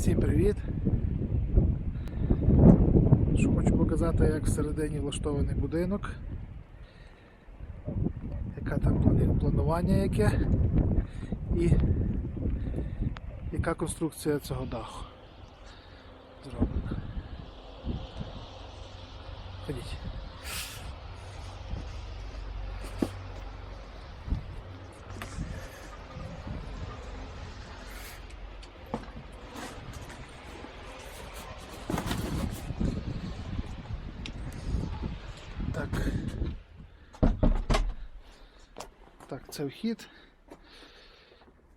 Всім привіт! Що хочу показати, як всередині влаштований будинок, яка там планування яке і яка конструкція цього даху зроблена. Ходіть. Так. Так, це вхід.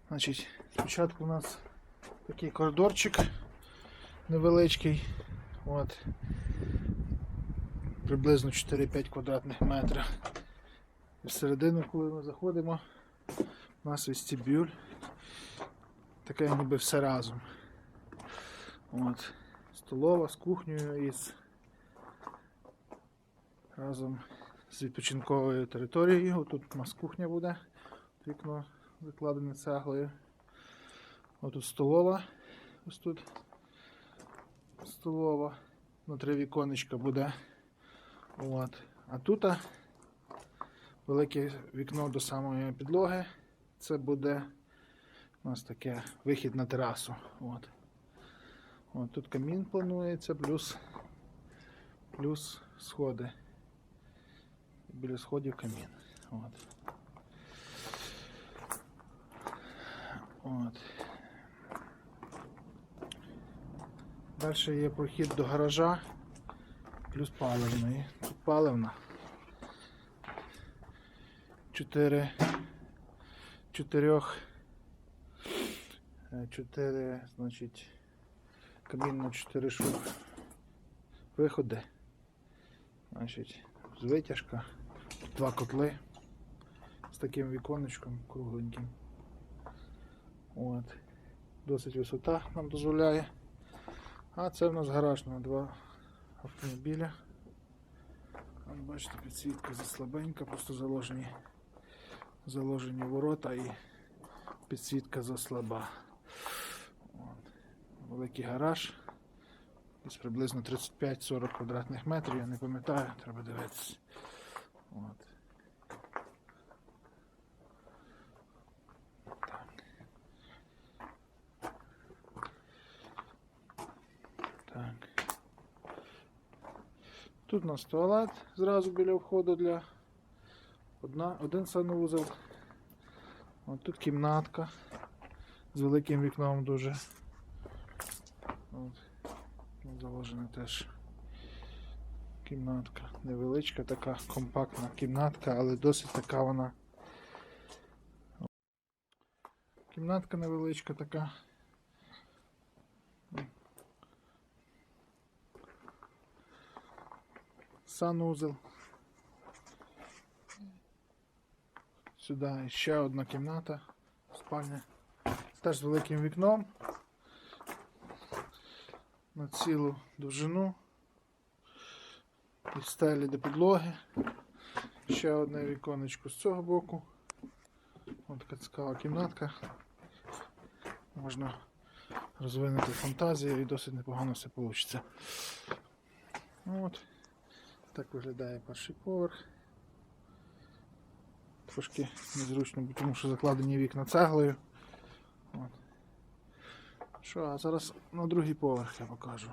Значить, спочатку у нас такий коридорчик невеличкий. От. Приблизно 4-5 квадратних метрів. І всередину, коли ми заходимо, у нас вестибюль. Таке ніби все разом. От. Столова з кухнею і разом з відпочинковою територією. Тут у нас кухня буде, вікно закладене цеглою. Отут столова. Ось тут столова. Внутри віконечка буде. От. А тут велике вікно до самої підлоги. Це буде у нас таке вихід на терасу. От. От тут камін планується, плюс, плюс сходи. Біля сходів камін. От. От. Далі є прохід до гаража, плюс паливної. Тут паливна. Чотири. Чотирьох. е, Чотири, значить, камін на чотири шук. Виходи. Значить, з витяжка. Два котли з таким віконечком кругленьким. От. Досить висота нам дозволяє. А це в нас гараж на два автомобіля. От бачите, підсвітка заслабенька, просто заложені, заложені ворота і підсвітка заслаба. От. Великий гараж. Десь приблизно 35-40 квадратних метрів, я не пам'ятаю, треба дивитися. От. Так. Так. Тут у нас туалет зразу біля входу для одна, один санвузол. От тут кімнатка з великим вікном дуже. От. Заложена теж кімнатка. Невеличка така компактна кімнатка, але досить така вона. Кімнатка невеличка така. Санузел. Сюди ще одна кімната, спальня. Теж з великим вікном. На цілу довжину. Від стелі до підлоги. Ще одне віконечко з цього боку. Ось така цікава кімнатка. Можна розвинути фантазію і досить непогано все вийде. От. Так виглядає перший поверх. Трошки незручно, тому що закладені вікна цеглою. От. Що, а зараз на другий поверх я покажу.